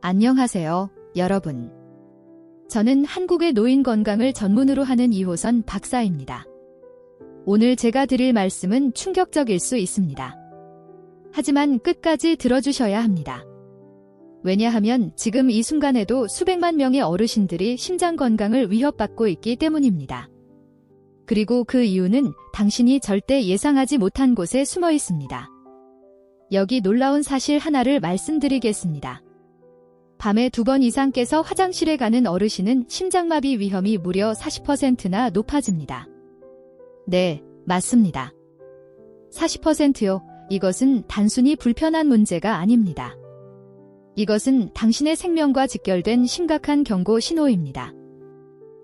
안녕하세요, 여러분. 저는 한국의 노인 건강을 전문으로 하는 이호선 박사입니다. 오늘 제가 드릴 말씀은 충격적일 수 있습니다. 하지만 끝까지 들어주셔야 합니다. 왜냐하면 지금 이 순간에도 수백만 명의 어르신들이 심장 건강을 위협받고 있기 때문입니다. 그리고 그 이유는 당신이 절대 예상하지 못한 곳에 숨어 있습니다. 여기 놀라운 사실 하나를 말씀드리겠습니다. 밤에 두 번 이상 깨서 화장실에 가는 어르신은 심장마비 위험이 무려 40%나 높아집니다. 네, 맞습니다. 40%요. 이것은 단순히 불편한 문제가 아닙니다. 이것은 당신의 생명과 직결된 심각한 경고 신호입니다.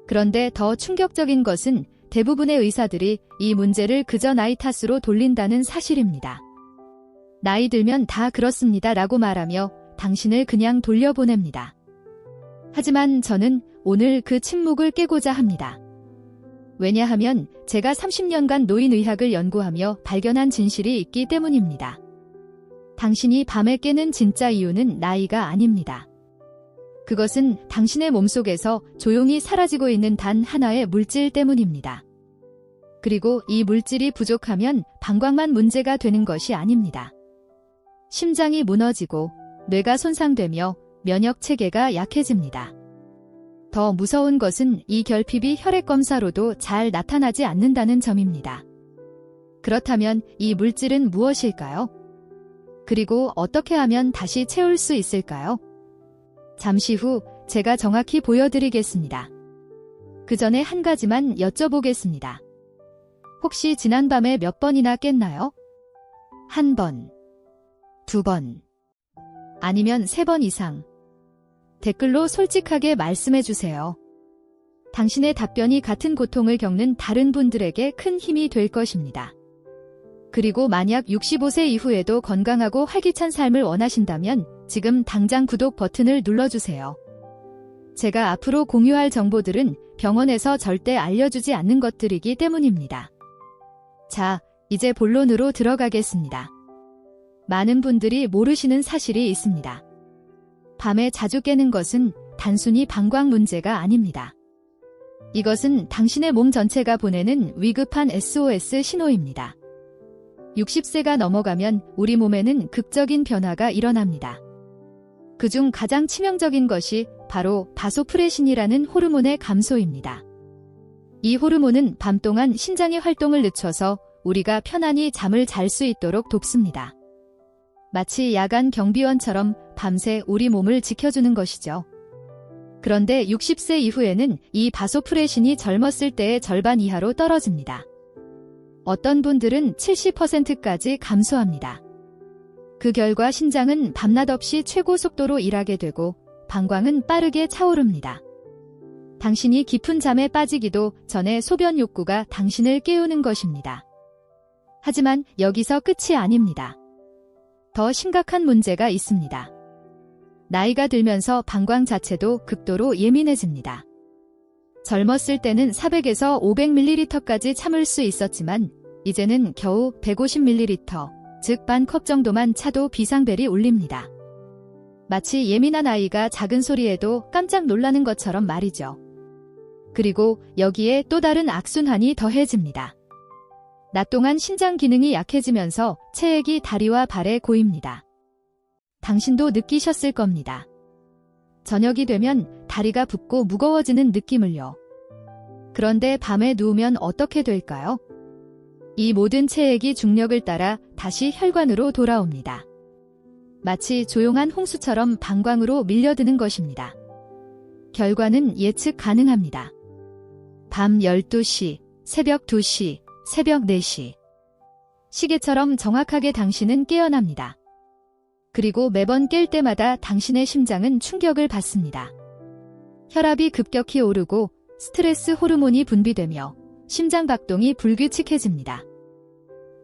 그런데 더 충격적인 것은 대부분의 의사들이 이 문제를 그저 나이 탓으로 돌린다는 사실입니다. 나이 들면 다 그렇습니다 라고 말하며 당신을 그냥 돌려보냅니다. 하지만 저는 오늘 그 침묵을 깨고자 합니다. 왜냐하면 제가 30년간 노인의학을 연구하며 발견한 진실이 있기 때문입니다. 당신이 밤에 깨는 진짜 이유는 나이가 아닙니다. 그것은 당신의 몸속에서 조용히 사라지고 있는 단 하나의 물질 때문입니다. 그리고 이 물질이 부족하면 방광만 문제가 되는 것이 아닙니다. 심장이 무너지고 뇌가 손상되며 면역 체계가 약해집니다. 더 무서운 것은 이 결핍이 혈액 검사로도 잘 나타나지 않는다는 점입니다. 그렇다면 이 물질은 무엇일까요? 그리고 어떻게 하면 다시 채울 수 있을까요? 잠시 후 제가 정확히 보여드리겠습니다. 그 전에 한 가지만 여쭤보겠습니다. 혹시 지난밤에 몇 번이나 깼나요? 한 번, 두 번, 아니면 세번 이상. 댓글로 솔직하게 말씀해 주세요. 당신의 답변이 같은 고통을 겪는 다른 분들에게 큰 힘이 될 것입니다. 그리고 만약 65세 이후에도 건강하고 활기찬 삶을 원하신다면 지금 당장 구독 버튼을 눌러주세요. 제가 앞으로 공유할 정보들은 병원에서 절대 알려주지 않는 것들이기 때문입니다. 자, 이제 본론으로 들어가겠습니다. 많은 분들이 모르시는 사실이 있습니다. 밤에 자주 깨는 것은 단순히 방광 문제가 아닙니다. 이것은 당신의 몸 전체가 보내는 위급한 SOS 신호입니다. 60세가 넘어가면 우리 몸에는 극적인 변화가 일어납니다. 그중 가장 치명적인 것이 바로 바소프레신이라는 호르몬의 감소입니다. 이 호르몬은 밤 동안 신장의 활동을 늦춰서 우리가 편안히 잠을 잘 수 있도록 돕습니다. 마치 야간 경비원처럼 밤새 우리 몸을 지켜주는 것이죠. 그런데 60세 이후에는 이 바소프레신이 젊었을 때의 절반 이하로 떨어집니다. 어떤 분들은 70%까지 감소합니다. 그 결과 신장은 밤낮 없이 최고 속도로 일하게 되고 방광은 빠르게 차오릅니다. 당신이 깊은 잠에 빠지기도 전에 소변 욕구가 당신을 깨우는 것입니다. 하지만 여기서 끝이 아닙니다. 더 심각한 문제가 있습니다. 나이가 들면서 방광 자체도 극도로 예민해집니다. 젊었을 때는 400에서 500ml까지 참을 수 있었지만 이제는 겨우 150ml, 즉 반 컵 정도만 차도 비상벨이 울립니다. 마치 예민한 아이가 작은 소리에도 깜짝 놀라는 것처럼 말이죠. 그리고 여기에 또 다른 악순환이 더해집니다. 낮 동안 신장 기능이 약해지면서 체액이 다리와 발에 고입니다. 당신도 느끼셨을 겁니다. 저녁이 되면 다리가 붓고 무거워지는 느낌을요. 그런데 밤에 누우면 어떻게 될까요? 이 모든 체액이 중력을 따라 다시 혈관으로 돌아옵니다. 마치 조용한 홍수처럼 방광으로 밀려드는 것입니다. 결과는 예측 가능합니다. 밤 12시, 새벽 2시, 새벽 4시. 시계처럼 정확하게 당신은 깨어납니다. 그리고 매번 깰 때마다 당신의 심장은 충격을 받습니다. 혈압이 급격히 오르고 스트레스 호르몬이 분비되며 심장 박동이 불규칙해집니다.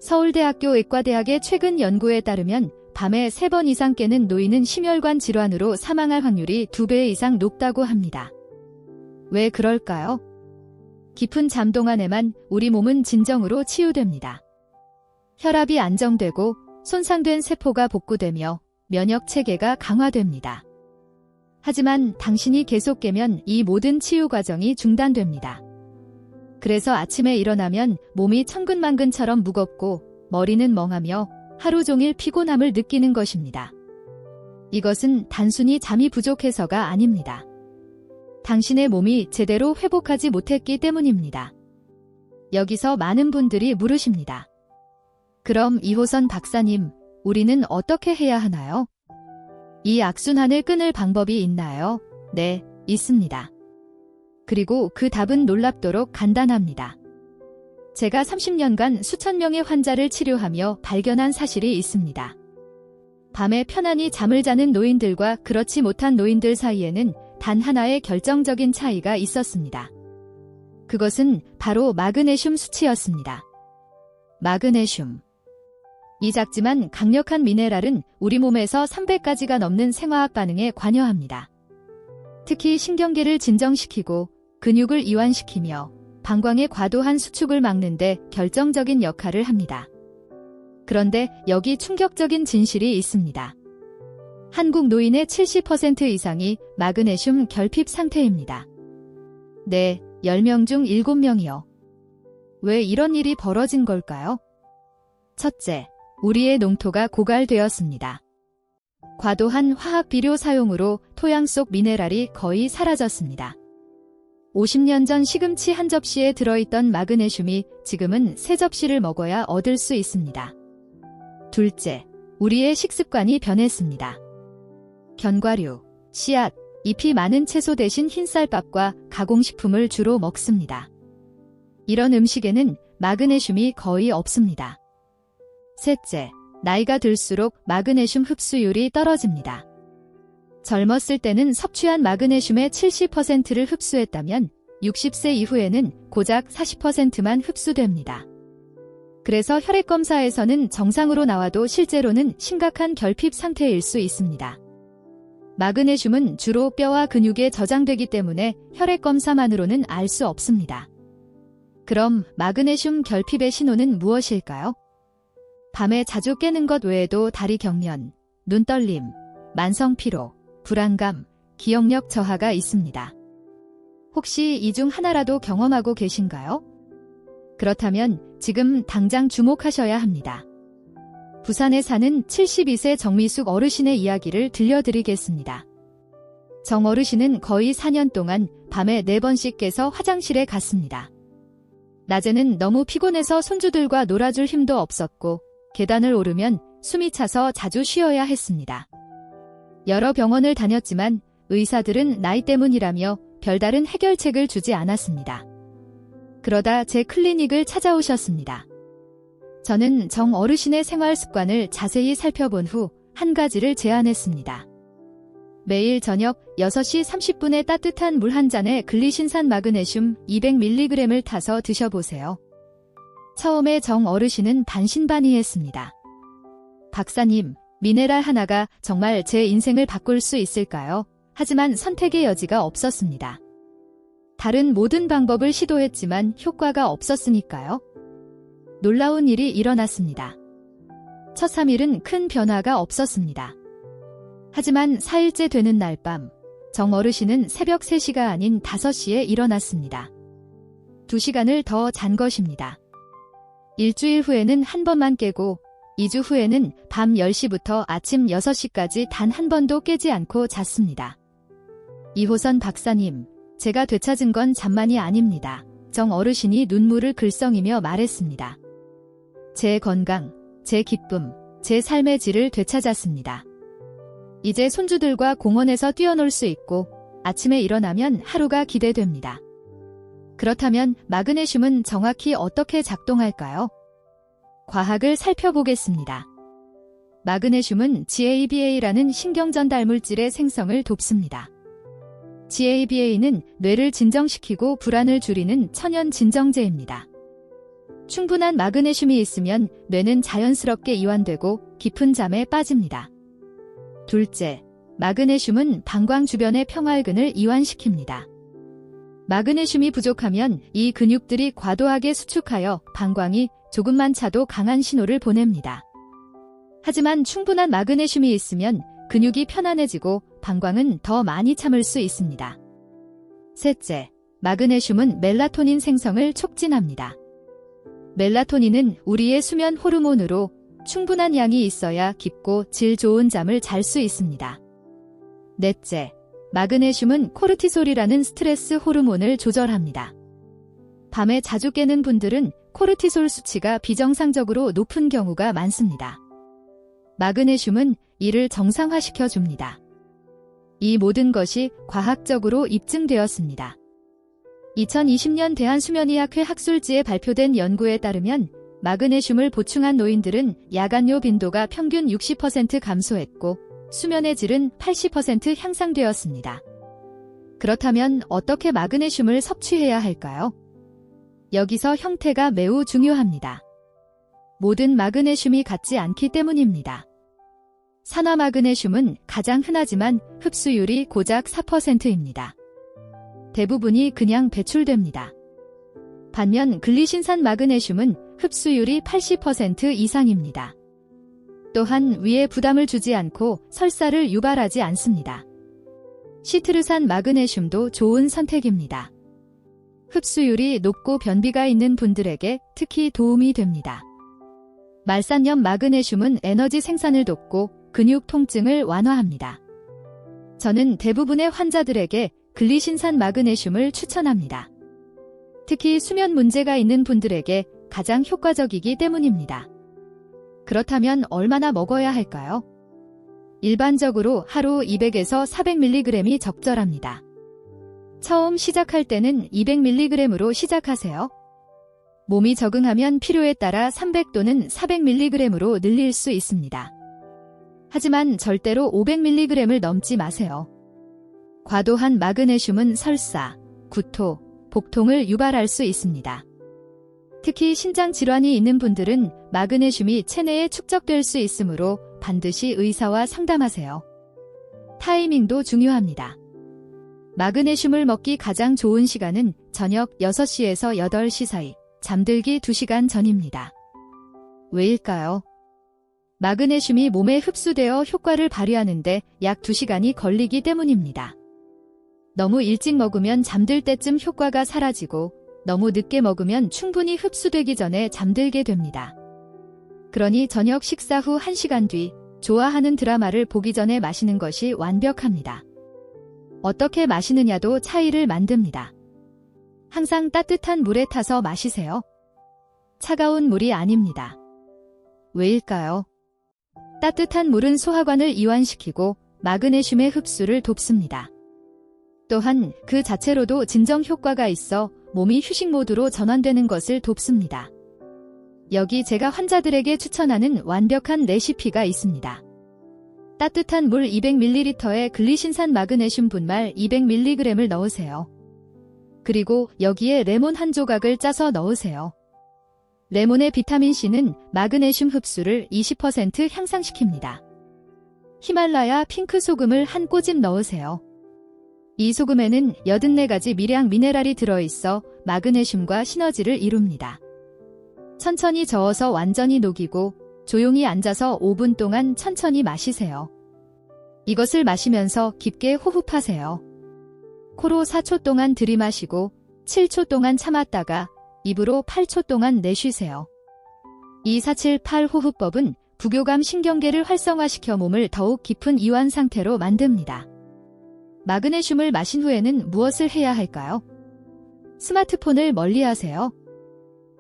서울대학교 의과대학의 최근 연구에 따르면 밤에 3번 이상 깨는 노인은 심혈관 질환으로 사망할 확률이 2배 이상 높다고 합니다. 왜 그럴까요? 깊은 잠 동안에만 우리 몸은 진정으로 치유됩니다. 혈압이 안정되고 손상된 세포가 복구되며 면역 체계가 강화됩니다. 하지만 당신이 계속 깨면 이 모든 치유 과정이 중단됩니다. 그래서 아침에 일어나면 몸이 천근만근처럼 무겁고 머리는 멍하며 하루 종일 피곤함을 느끼는 것입니다. 이것은 단순히 잠이 부족해서가 아닙니다. 당신의 몸이 제대로 회복하지 못했기 때문입니다. 여기서 많은 분들이 물으십니다. 그럼 이호선 박사님, 우리는 어떻게 해야 하나요? 이 악순환을 끊을 방법이 있나요? 네, 있습니다. 그리고 그 답은 놀랍도록 간단합니다. 제가 30년간 수천 명의 환자를 치료하며 발견한 사실이 있습니다. 밤에 편안히 잠을 자는 노인들과 그렇지 못한 노인들 사이에는 단 하나의 결정적인 차이가 있었습니다. 그것은 바로 마그네슘 수치였습니다. 마그네슘. 이 작지만 강력한 미네랄은 우리 몸에서 300가지가 넘는 생화학 반응에 관여합니다. 특히 신경계를 진정시키고 근육을 이완시키며 방광의 과도한 수축을 막는데 결정적인 역할을 합니다. 그런데 여기 충격적인 진실이 있습니다. 한국 노인의 70% 이상이 마그네슘 결핍 상태입니다. 네, 10명 중 7명이요. 왜 이런 일이 벌어진 걸까요? 첫째, 우리의 농토가 고갈되었습니다. 과도한 화학 비료 사용으로 토양 속 미네랄이 거의 사라졌습니다. 50년 전 시금치 한 접시에 들어있던 마그네슘이 지금은 세 접시를 먹어야 얻을 수 있습니다. 둘째, 우리의 식습관이 변했습니다. 견과류, 씨앗, 잎이 많은 채소 대신 흰쌀밥과 가공식품을 주로 먹습니다. 이런 음식에는 마그네슘이 거의 없습니다. 셋째, 나이가 들수록 마그네슘 흡수율이 떨어집니다. 젊었을 때는 섭취한 마그네슘의 70%를 흡수했다면 60세 이후에는 고작 40%만 흡수됩니다. 그래서 혈액검사에서는 정상으로 나와도 실제로는 심각한 결핍 상태일 수 있습니다. 마그네슘은 주로 뼈와 근육에 저장되기 때문에 혈액 검사만으로는 알 수 없습니다. 그럼 마그네슘 결핍의 신호는 무엇일까요? 밤에 자주 깨는 것 외에도 다리 경련, 눈떨림, 만성 피로, 불안감, 기억력 저하가 있습니다. 혹시 이 중 하나라도 경험하고 계신가요? 그렇다면 지금 당장 주목하셔야 합니다. 부산에 사는 72세 정미숙 어르신의 이야기를 들려드리겠습니다. 정 어르신은 거의 4년 동안 밤에 4번씩 깨서 화장실에 갔습니다. 낮에는 너무 피곤해서 손주들과 놀아줄 힘도 없었고 계단을 오르면 숨이 차서 자주 쉬어야 했습니다. 여러 병원을 다녔지만 의사들은 나이 때문이라며 별다른 해결책을 주지 않았습니다. 그러다 제 클리닉을 찾아오셨습니다. 저는 정 어르신의 생활 습관을 자세히 살펴본 후 한 가지를 제안했습니다. 매일 저녁 6시 30분에 따뜻한 물 한 잔에 글리신산 마그네슘 200mg을 타서 드셔보세요. 처음에 정 어르신은 반신반의했습니다. 박사님, 미네랄 하나가 정말 제 인생을 바꿀 수 있을까요? 하지만 선택의 여지가 없었습니다. 다른 모든 방법을 시도했지만 효과가 없었으니까요. 놀라운 일이 일어났습니다. 첫 3일은 큰 변화가 없었습니다. 하지만 4일째 되는 날 밤, 정 어르신은 새벽 3시가 아닌 5시에 일어났습니다. 2시간을 더 잔 것입니다. 일주일 후에는 한 번만 깨고 2주 후에는 밤 10시부터 아침 6시까지 단 한 번도 깨지 않고 잤습니다. 이호선 박사님, 제가 되찾은 건 잠만이 아닙니다. 정 어르신이 눈물을 글썽이며 말했습니다. 제 건강, 제 기쁨, 제 삶의 질을 되찾았습니다. 이제 손주들과 공원에서 뛰어놀 수 있고 아침에 일어나면 하루가 기대됩니다. 그렇다면 마그네슘은 정확히 어떻게 작동할까요? 과학을 살펴보겠습니다. 마그네슘은 GABA라는 신경전달 물질의 생성을 돕습니다. GABA는 뇌를 진정시키고 불안을 줄이는 천연 진정제입니다. 충분한 마그네슘이 있으면 뇌는 자연스럽게 이완되고 깊은 잠에 빠집니다. 둘째, 마그네슘은 방광 주변의 평활근을 이완시킵니다. 마그네슘이 부족하면 이 근육들이 과도하게 수축하여 방광이 조금만 차도 강한 신호를 보냅니다. 하지만 충분한 마그네슘이 있으면 근육이 편안해지고 방광은 더 많이 참을 수 있습니다. 셋째, 마그네슘은 멜라토닌 생성을 촉진합니다. 멜라토닌은 우리의 수면 호르몬으로 충분한 양이 있어야 깊고 질 좋은 잠을 잘 수 있습니다. 넷째, 마그네슘은 코르티솔이라는 스트레스 호르몬을 조절합니다. 밤에 자주 깨는 분들은 코르티솔 수치가 비정상적으로 높은 경우가 많습니다. 마그네슘은 이를 정상화시켜 줍니다. 이 모든 것이 과학적으로 입증되었습니다. 2020년 대한수면의학회 학술지에 발표된 연구에 따르면 마그네슘을 보충한 노인들은 야간요 빈도가 평균 60% 감소했고 수면의 질은 80% 향상되었습니다. 그렇다면 어떻게 마그네슘을 섭취해야 할까요? 여기서 형태가 매우 중요합니다. 모든 마그네슘이 같지 않기 때문입니다. 산화 마그네슘은 가장 흔하지만 흡수율이 고작 4%입니다. 대부분이 그냥 배출됩니다. 반면 글리신산 마그네슘은 흡수율이 80% 이상입니다. 또한 위에 부담을 주지 않고 설사를 유발하지 않습니다. 시트르산 마그네슘도 좋은 선택입니다. 흡수율이 높고 변비가 있는 분들에게 특히 도움이 됩니다. 말산염 마그네슘은 에너지 생산을 돕고 근육 통증을 완화합니다. 저는 대부분의 환자들에게 글리신산 마그네슘을 추천합니다. 특히 수면 문제가 있는 분들에게 가장 효과적이기 때문입니다. 그렇다면 얼마나 먹어야 할까요? 일반적으로 하루 200에서 400mg이 적절합니다. 처음 시작할 때는 200mg으로 시작하세요. 몸이 적응하면 필요에 따라 300 또는 400mg으로 늘릴 수 있습니다. 하지만 절대로 500mg을 넘지 마세요. 과도한 마그네슘은 설사, 구토, 복통을 유발할 수 있습니다. 특히 신장 질환이 있는 분들은 마그네슘이 체내에 축적될 수 있으므로 반드시 의사와 상담하세요. 타이밍도 중요합니다. 마그네슘을 먹기 가장 좋은 시간은 저녁 6시에서 8시 사이, 잠들기 2시간 전입니다. 왜일까요? 마그네슘이 몸에 흡수되어 효과를 발휘하는데 약 2시간이 걸리기 때문입니다. 너무 일찍 먹으면 잠들 때쯤 효과가 사라지고 너무 늦게 먹으면 충분히 흡수되기 전에 잠들게 됩니다. 그러니 저녁 식사 후 1시간 뒤 좋아하는 드라마를 보기 전에 마시는 것이 완벽합니다. 어떻게 마시느냐도 차이를 만듭니다. 항상 따뜻한 물에 타서 마시세요. 차가운 물이 아닙니다. 왜일까요? 따뜻한 물은 소화관을 이완시키고 마그네슘의 흡수를 돕습니다. 또한 그 자체로도 진정 효과가 있어 몸이 휴식 모드로 전환되는 것을 돕습니다. 여기 제가 환자들에게 추천하는 완벽한 레시피가 있습니다. 따뜻한 물 200ml에 글리신산 마그네슘 분말 200mg을 넣으세요. 그리고 여기에 레몬 한 조각을 짜서 넣으세요. 레몬의 비타민C는 마그네슘 흡수를 20% 향상시킵니다. 히말라야 핑크 소금을 한 꼬집 넣으세요. 이 소금에는 84가지 미량 미네랄이 들어있어 마그네슘과 시너지를 이룹니다. 천천히 저어서 완전히 녹이고 조용히 앉아서 5분 동안 천천히 마시세요. 이것을 마시면서 깊게 호흡하세요. 코로 4초 동안 들이마시고 7초 동안 참았다가 입으로 8초 동안 내쉬세요. 이478 호흡법은 부교감 신경계를 활성화시켜 몸을 더욱 깊은 이완 상태로 만듭니다. 마그네슘을 마신 후에는 무엇을 해야 할까요? 스마트폰을 멀리 하세요.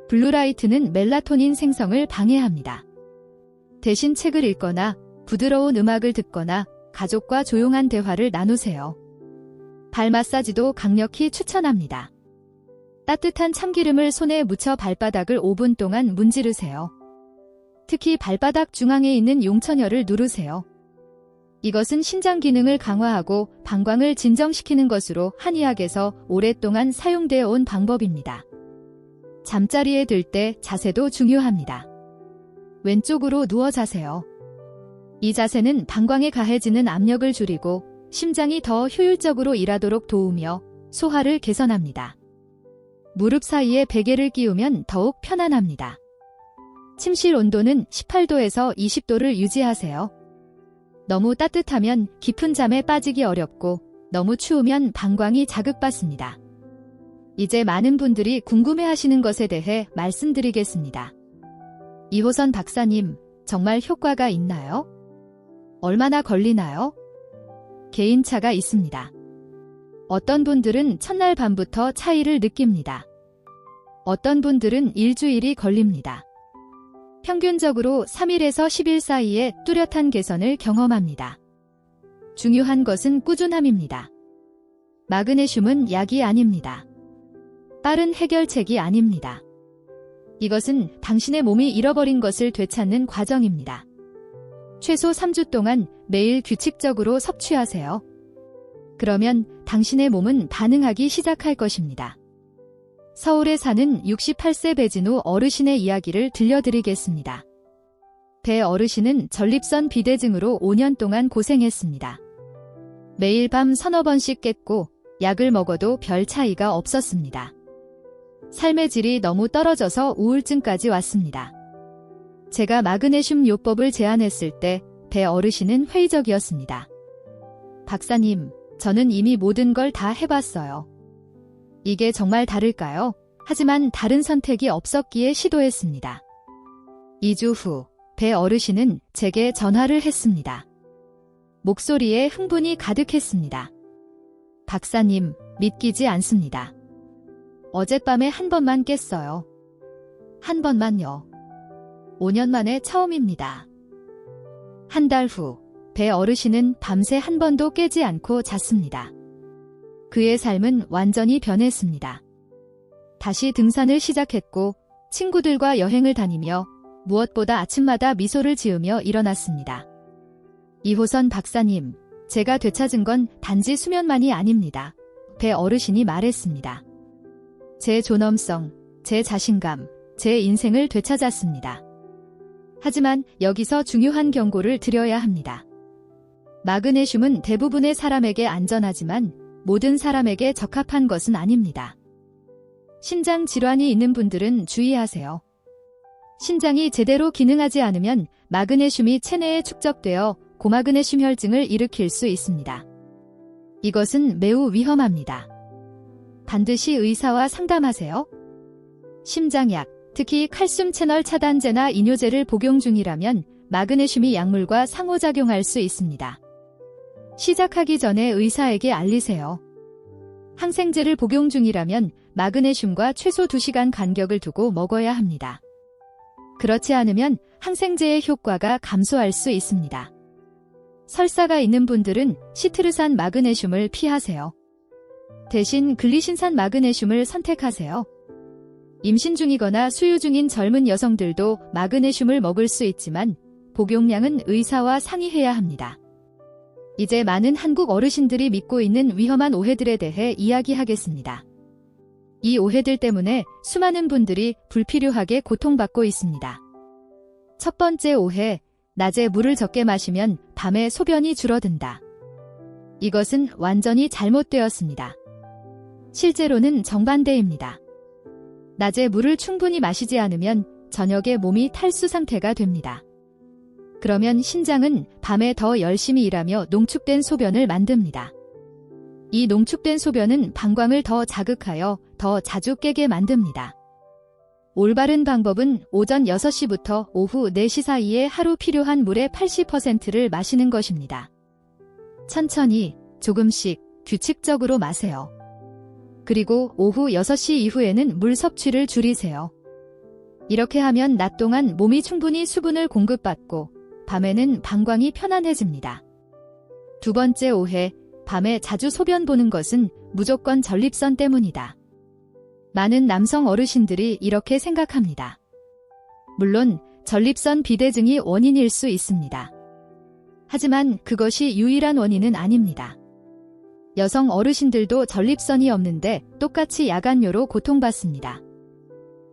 블루라이트는 멜라토닌 생성을 방해합니다. 대신 책을 읽거나 부드러운 음악을 듣거나 가족과 조용한 대화를 나누세요. 발 마사지도 강력히 추천합니다. 따뜻한 참기름을 손에 묻혀 발바닥을 5분 동안 문지르세요. 특히 발바닥 중앙에 있는 용천혈을 누르세요. 이것은 신장 기능을 강화하고 방광을 진정시키는 것으로 한의학에서 오랫동안 사용되어 온 방법입니다. 잠자리에 들 때 자세도 중요합니다. 왼쪽으로 누워 자세요. 이 자세는 방광에 가해지는 압력을 줄이고 심장이 더 효율적으로 일하도록 도우며 소화를 개선합니다. 무릎 사이에 베개를 끼우면 더욱 편안합니다. 침실 온도는 18도에서 20도를 유지하세요. 너무 따뜻하면 깊은 잠에 빠지기 어렵고 너무 추우면 방광이 자극받습니다. 이제 많은 분들이 궁금해 하시는 것에 대해 말씀드리겠습니다. 이호선 박사님, 정말 효과가 있나요? 얼마나 걸리나요? 개인차가 있습니다. 어떤 분들은 첫날 밤부터 차이를 느낍니다. 어떤 분들은 일주일이 걸립니다. 평균적으로 3일에서 10일 사이에 뚜렷한 개선을 경험합니다. 중요한 것은 꾸준함입니다. 마그네슘은 약이 아닙니다. 빠른 해결책이 아닙니다. 이것은 당신의 몸이 잃어버린 것을 되찾는 과정입니다. 최소 3주 동안 매일 규칙적으로 섭취하세요. 그러면 당신의 몸은 반응하기 시작할 것입니다. 서울에 사는 68세 배진우 어르신의 이야기를 들려드리겠습니다. 배 어르신은 전립선 비대증으로 5년 동안 고생했습니다. 매일 밤 서너 번씩 깼고 약을 먹어도 별 차이가 없었습니다. 삶의 질이 너무 떨어져서 우울증까지 왔습니다. 제가 마그네슘 요법을 제안했을 때 배 어르신은 회의적이었습니다. 박사님, 저는 이미 모든 걸 다 해봤어요. 이게 정말 다를까요? 하지만 다른 선택이 없었기에 시도했습니다. 2주 후, 배 어르신은 제게 전화를 했습니다. 목소리에 흥분이 가득했습니다. 박사님, 믿기지 않습니다. 어젯밤에 한 번만 깼어요. 한 번만요. 5년 만에 처음입니다. 한 달 후, 배 어르신은 밤새 한 번도 깨지 않고 잤습니다. 그의 삶은 완전히 변했습니다. 다시 등산을 시작했고 친구들과 여행을 다니며 무엇보다 아침마다 미소를 지으며 일어났습니다. 이호선 박사님, 제가 되찾은 건 단지 수면만이 아닙니다. 배 어르신이 말했습니다. 제 존엄성, 제 자신감, 제 인생을 되찾았습니다. 하지만 여기서 중요한 경고를 드려야 합니다. 마그네슘은 대부분의 사람에게 안전하지만 모든 사람에게 적합한 것은 아닙니다. 신장 질환이 있는 분들은 주의하세요. 신장이 제대로 기능하지 않으면 마그네슘이 체내에 축적되어 고마그네슘 혈증을 일으킬 수 있습니다. 이것은 매우 위험합니다. 반드시 의사와 상담하세요. 심장약, 특히 칼슘 채널 차단제나 이뇨제를 복용 중이라면 마그네슘이 약물과 상호작용할 수 있습니다. 시작하기 전에 의사에게 알리세요. 항생제를 복용 중이라면 마그네슘과 최소 2시간 간격을 두고 먹어야 합니다. 그렇지 않으면 항생제의 효과가 감소할 수 있습니다. 설사가 있는 분들은 시트르산 마그네슘을 피하세요. 대신 글리신산 마그네슘을 선택하세요. 임신 중이거나 수유 중인 젊은 여성들도 마그네슘을 먹을 수 있지만 복용량은 의사와 상의해야 합니다. 이제 많은 한국 어르신들이 믿고 있는 위험한 오해들에 대해 이야기하겠습니다. 이 오해들 때문에 수많은 분들이 불필요하게 고통받고 있습니다. 첫 번째 오해, 낮에 물을 적게 마시면 밤에 소변이 줄어든다. 이것은 완전히 잘못되었습니다. 실제로는 정반대입니다. 낮에 물을 충분히 마시지 않으면 저녁에 몸이 탈수 상태가 됩니다. 그러면 신장은 밤에 더 열심히 일하며 농축된 소변을 만듭니다. 이 농축된 소변은 방광을 더 자극하여 더 자주 깨게 만듭니다. 올바른 방법은 오전 6시부터 오후 4시 사이에 하루 필요한 물의 80%를 마시는 것입니다. 천천히, 조금씩, 규칙적으로 마세요. 그리고 오후 6시 이후에는 물 섭취를 줄이세요. 이렇게 하면 낮 동안 몸이 충분히 수분을 공급받고 밤에는 방광이 편안해집니다. 두 번째 오해, 밤에 자주 소변 보는 것은 무조건 전립선 때문이다. 많은 남성 어르신들이 이렇게 생각합니다. 물론 전립선 비대증이 원인일 수 있습니다. 하지만 그것이 유일한 원인은 아닙니다. 여성 어르신들도 전립선이 없는데 똑같이 야간뇨로 고통받습니다.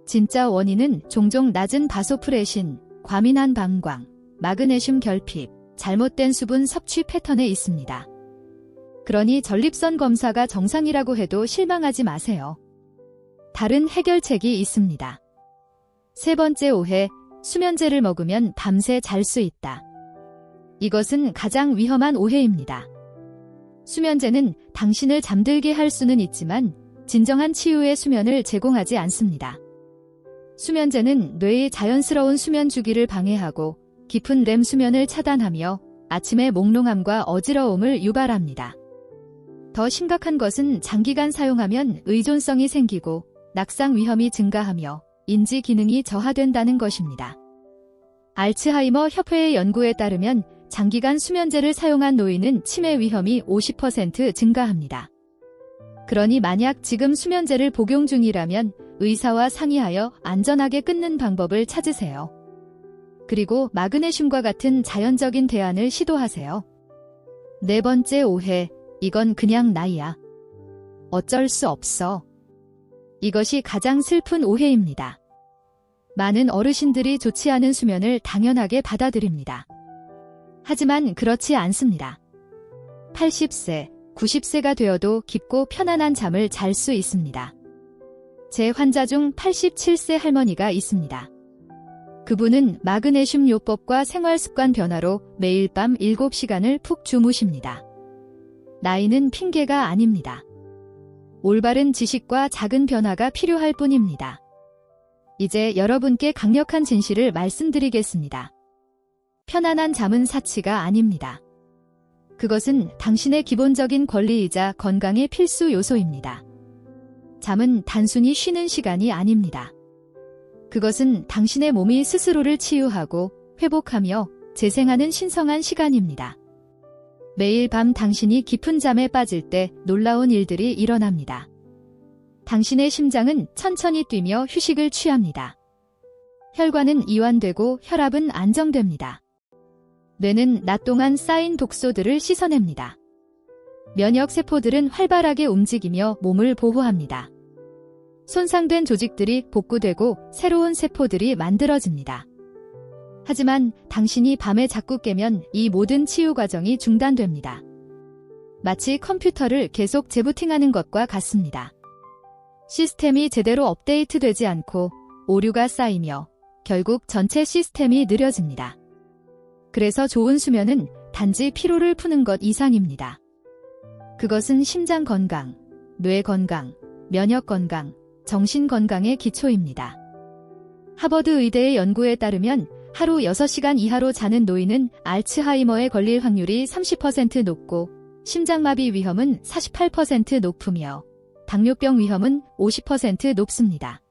진짜 원인은 종종 낮은 바소프레신, 과민한 방광, 마그네슘 결핍, 잘못된 수분 섭취 패턴에 있습니다. 그러니 전립선 검사가 정상이라고 해도 실망하지 마세요. 다른 해결책이 있습니다. 세 번째 오해, 수면제를 먹으면 밤새 잘 수 있다. 이것은 가장 위험한 오해입니다. 수면제는 당신을 잠들게 할 수는 있지만 진정한 치유의 수면을 제공하지 않습니다. 수면제는 뇌의 자연스러운 수면 주기를 방해하고 깊은 렘 수면을 차단하며 아침의 몽롱함과 어지러움을 유발합니다. 더 심각한 것은 장기간 사용하면 의존성이 생기고 낙상 위험이 증가하며 인지 기능이 저하된다는 것입니다. 알츠하이머 협회의 연구에 따르면 장기간 수면제를 사용한 노인은 치매 위험이 50% 증가합니다. 그러니 만약 지금 수면제를 복용 중이라면 의사와 상의하여 안전하게 끊는 방법을 찾으세요. 그리고 마그네슘과 같은 자연적인 대안을 시도하세요. 네 번째 오해, 이건 그냥 나이야. 어쩔 수 없어. 이것이 가장 슬픈 오해입니다. 많은 어르신들이 좋지 않은 수면을 당연하게 받아들입니다. 하지만 그렇지 않습니다. 80세, 90세가 되어도 깊고 편안한 잠을 잘 수 있습니다. 제 환자 중 87세 할머니가 있습니다. 그분은 마그네슘 요법과 생활 습관 변화로 매일 밤 7시간을 푹 주무십니다. 나이는 핑계가 아닙니다. 올바른 지식과 작은 변화가 필요할 뿐입니다. 이제 여러분께 강력한 진실을 말씀드리겠습니다. 편안한 잠은 사치가 아닙니다. 그것은 당신의 기본적인 권리이자 건강의 필수 요소입니다. 잠은 단순히 쉬는 시간이 아닙니다. 그것은 당신의 몸이 스스로를 치유하고 회복하며 재생하는 신성한 시간입니다. 매일 밤 당신이 깊은 잠에 빠질 때 놀라운 일들이 일어납니다. 당신의 심장은 천천히 뛰며 휴식을 취합니다. 혈관은 이완되고 혈압은 안정됩니다. 뇌는 낮 동안 쌓인 독소들을 씻어냅니다. 면역 세포들은 활발하게 움직이며 몸을 보호합니다. 손상된 조직들이 복구되고 새로운 세포들이 만들어집니다. 하지만 당신이 밤에 자꾸 깨면 이 모든 치유 과정이 중단됩니다. 마치 컴퓨터를 계속 재부팅하는 것과 같습니다. 시스템이 제대로 업데이트되지 않고 오류가 쌓이며 결국 전체 시스템이 느려집니다. 그래서 좋은 수면은 단지 피로를 푸는 것 이상입니다. 그것은 심장 건강, 뇌 건강, 면역 건강, 정신 건강의 기초입니다. 하버드 의대의 연구에 따르면 하루 6시간 이하로 자는 노인은 알츠하이머에 걸릴 확률이 30% 높고 심장마비 위험은 48% 높으며 당뇨병 위험은 50% 높습니다.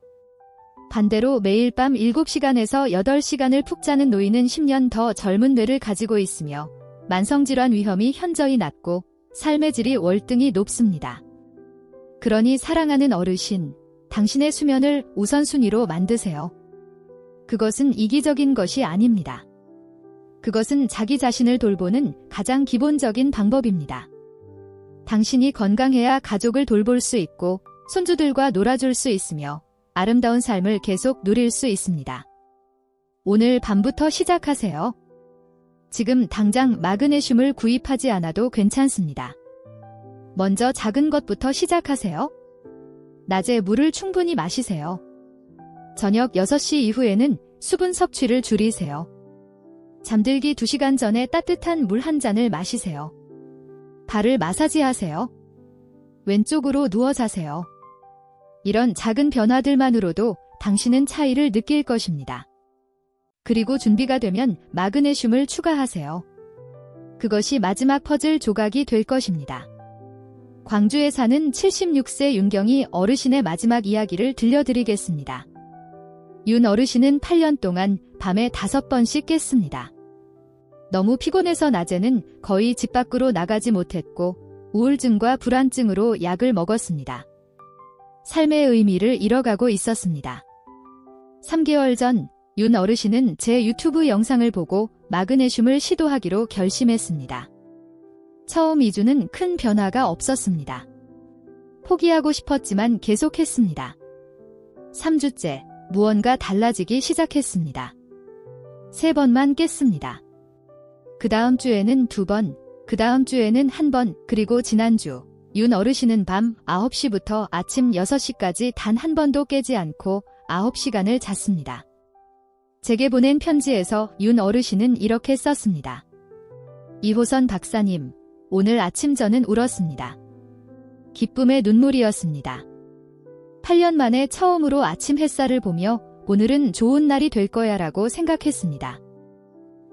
반대로 매일 밤 7시간에서 8시간을 푹 자는 노인은 10년 더 젊은 뇌를 가지고 있으며 만성질환 위험이 현저히 낮고 삶의 질이 월등히 높습니다. 그러니 사랑하는 어르신, 당신의 수면을 우선순위로 만드세요. 그것은 이기적인 것이 아닙니다. 그것은 자기 자신을 돌보는 가장 기본적인 방법입니다. 당신이 건강해야 가족을 돌볼 수 있고 손주들과 놀아줄 수 있으며 아름다운 삶을 계속 누릴 수 있습니다. 오늘 밤부터 시작하세요. 지금 당장 마그네슘을 구입하지 않아도 괜찮습니다. 먼저 작은 것부터 시작하세요. 낮에 물을 충분히 마시세요. 저녁 6시 이후에는 수분 섭취를 줄이세요. 잠들기 2시간 전에 따뜻한 물 한 잔을 마시세요. 발을 마사지하세요. 왼쪽으로 누워 자세요. 이런 작은 변화들만으로도 당신은 차이를 느낄 것입니다. 그리고 준비가 되면 마그네슘을 추가하세요. 그것이 마지막 퍼즐 조각이 될 것입니다. 광주에 사는 76세 윤경이 어르신의 마지막 이야기를 들려드리겠습니다. 윤 어르신은 8년 동안 밤에 5번씩 깼습니다. 너무 피곤해서 낮에는 거의 집 밖으로 나가지 못했고 우울증과 불안증으로 약을 먹었습니다. 삶의 의미를 잃어가고 있었습니다. 3개월 전 윤 어르신은 제 유튜브 영상을 보고 마그네슘을 시도하기로 결심했습니다. 처음 2주는 큰 변화가 없었습니다. 포기하고 싶었지만 계속했습니다. 3주째 무언가 달라지기 시작했습니다. 세 번만 깼습니다. 그 다음 주에는 두 번, 그 다음 주에는 한 번, 그리고 지난주 윤 어르신은 밤 9시부터 아침 6시까지 단 한 번도 깨지 않고 9시간을 잤습니다. 제게 보낸 편지에서 윤 어르신은 이렇게 썼습니다. 이호선 박사님, 오늘 아침 저는 울었습니다. 기쁨의 눈물이었습니다. 8년 만에 처음으로 아침 햇살을 보며 오늘은 좋은 날이 될 거야 라고 생각했습니다.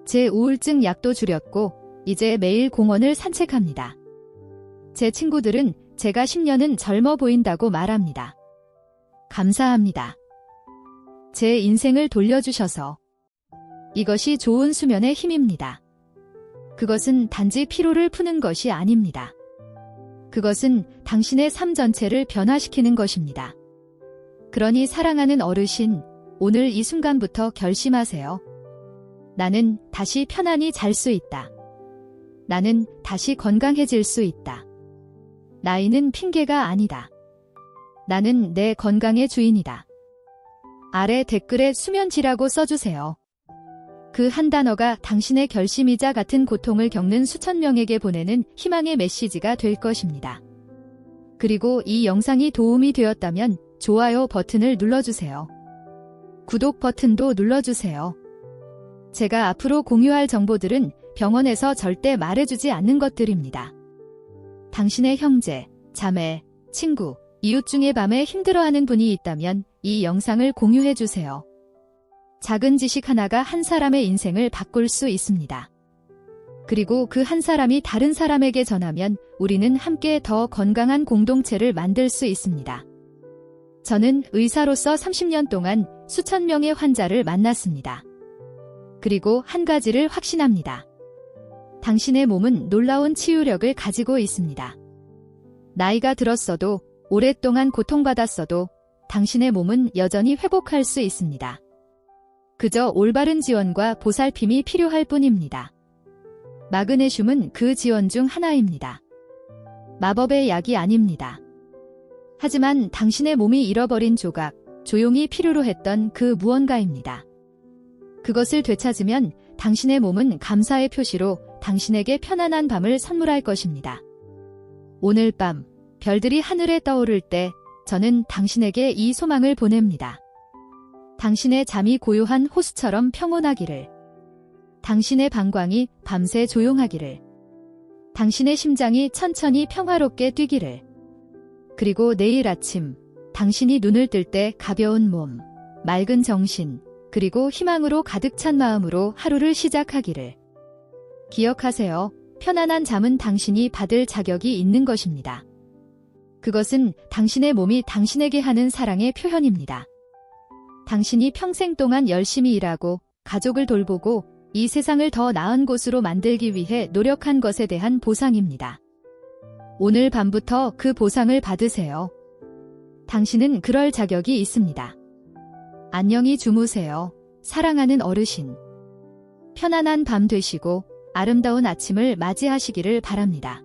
제 우울증 약도 줄였고 이제 매일 공원을 산책합니다. 제 친구들은 제가 10년은 젊어 보인다고 말합니다. 감사합니다. 제 인생을 돌려주셔서 이것이 좋은 수면의 힘입니다. 그것은 단지 피로를 푸는 것이 아닙니다. 그것은 당신의 삶 전체를 변화시키는 것입니다. 그러니 사랑하는 어르신, 오늘 이 순간부터 결심하세요. 나는 다시 편안히 잘 수 있다. 나는 다시 건강해질 수 있다. 나이는 핑계가 아니다. 나는 내 건강의 주인이다. 아래 댓글에 수면지라고 써주세요. 그 한 단어가 당신의 결심이자 같은 고통을 겪는 수천 명에게 보내는 희망의 메시지가 될 것입니다. 그리고 이 영상이 도움이 되었다면 좋아요 버튼을 눌러주세요. 구독 버튼도 눌러주세요. 제가 앞으로 공유할 정보들은 병원에서 절대 말해주지 않는 것들입니다. 당신의 형제, 자매, 친구, 이웃 중에 밤에 힘들어하는 분이 있다면 이 영상을 공유해주세요. 작은 지식 하나가 한 사람의 인생을 바꿀 수 있습니다. 그리고 그 한 사람이 다른 사람에게 전하면 우리는 함께 더 건강한 공동체를 만들 수 있습니다. 저는 의사로서 30년 동안 수천 명의 환자를 만났습니다. 그리고 한 가지를 확신합니다. 당신의 몸은 놀라운 치유력을 가지고 있습니다. 나이가 들었어도 오랫동안 고통받았어도 당신의 몸은 여전히 회복할 수 있습니다. 그저 올바른 지원과 보살핌이 필요할 뿐입니다. 마그네슘은 그 지원 중 하나입니다. 마법의 약이 아닙니다. 하지만 당신의 몸이 잃어버린 조각, 조용히 필요로 했던 그 무언가입니다. 그것을 되찾으면 당신의 몸은 감사의 표시로 당신에게 편안한 밤을 선물할 것입니다. 오늘 밤, 별들이 하늘에 떠오를 때 저는 당신에게 이 소망을 보냅니다. 당신의 잠이 고요한 호수처럼 평온하기를. 당신의 방광이 밤새 조용하기를. 당신의 심장이 천천히 평화롭게 뛰기를. 그리고 내일 아침, 당신이 눈을 뜰 때 가벼운 몸, 맑은 정신, 그리고 희망으로 가득 찬 마음으로 하루를 시작하기를. 기억하세요. 편안한 잠은 당신이 받을 자격이 있는 것입니다. 그것은 당신의 몸이 당신에게 하는 사랑의 표현입니다. 당신이 평생 동안 열심히 일하고 가족을 돌보고 이 세상을 더 나은 곳으로 만들기 위해 노력한 것에 대한 보상입니다. 오늘 밤부터 그 보상을 받으세요. 당신은 그럴 자격이 있습니다. 안녕히 주무세요. 사랑하는 어르신. 편안한 밤 되시고 아름다운 아침을 맞이하시기를 바랍니다.